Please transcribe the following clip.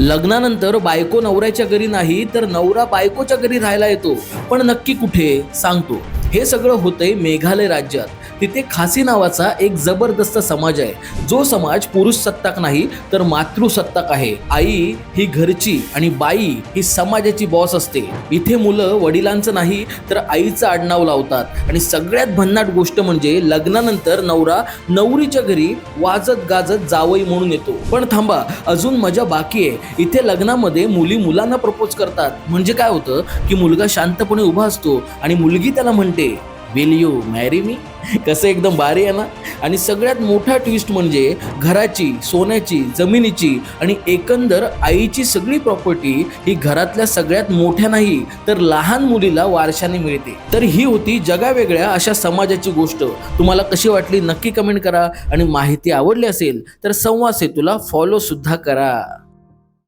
लग्नानंतर बायको नवऱ्याच्या घरी नाही तर नवरा बायकोच्या घरी राहायला येतो. पण नक्की कुठे? सांगतो. हे सगळं होतंय मेघालय राज्यात. तिथे खासी नावाचा एक जबरदस्त समाज आहे. जो समाज पुरुष सत्ताक नाही तर मातृसत्ताक आहे. आई ही घरची आणि बाई ही समाजाची बॉस असते. इथे मुलं वडिलांचं नाही तर आईचं आडनाव लावतात. आणि सगळ्यात भन्नाट गोष्ट म्हणजे लग्नानंतर नवरा नवरीच्या घरी वाजत गाजत जावई म्हणून येतो. पण थांबा अजून मजा बाकी आहे. इथे लग्नामध्ये मुली मुलांना प्रपोज करतात. म्हणजे काय होतं की मुलगा शांतपणे उभा असतो आणि मुलगी त्याला म्हणते विल यू मॅरी मी कसं एकदम भारी आहे ना? आणि सगळ्यात मोठा ट्विस्ट म्हणजे घराची सोन्याची जमिनीची आणि एकंदर आईची सगळी प्रॉपर्टी ही घरातल्या सगळ्यात मोठ्या नाही तर लहान मुलीला वारशाने मिळते. तर ही होती जगावेगळ्या अशा समाजाची गोष्ट. तुम्हाला कशी वाटली नक्की कमेंट करा. आणि माहिती आवडली असेल तर संवाद सेतूला फॉलो सुद्धा करा.